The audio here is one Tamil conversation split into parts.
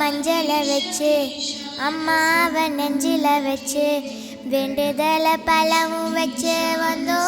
மஞ்சளை வச்சு அம்மாவை நெஞ்சில வச்சு வேண்டுதல பழமும் வச்சு வந்தோம்.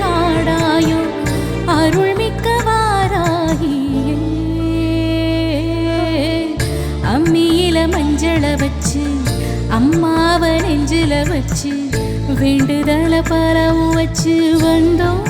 நெஞ்சில வச்சு அம்மாவை நெஞ்சில வச்சு வேண்டுதலை பரவும் வச்சு வந்தோம்.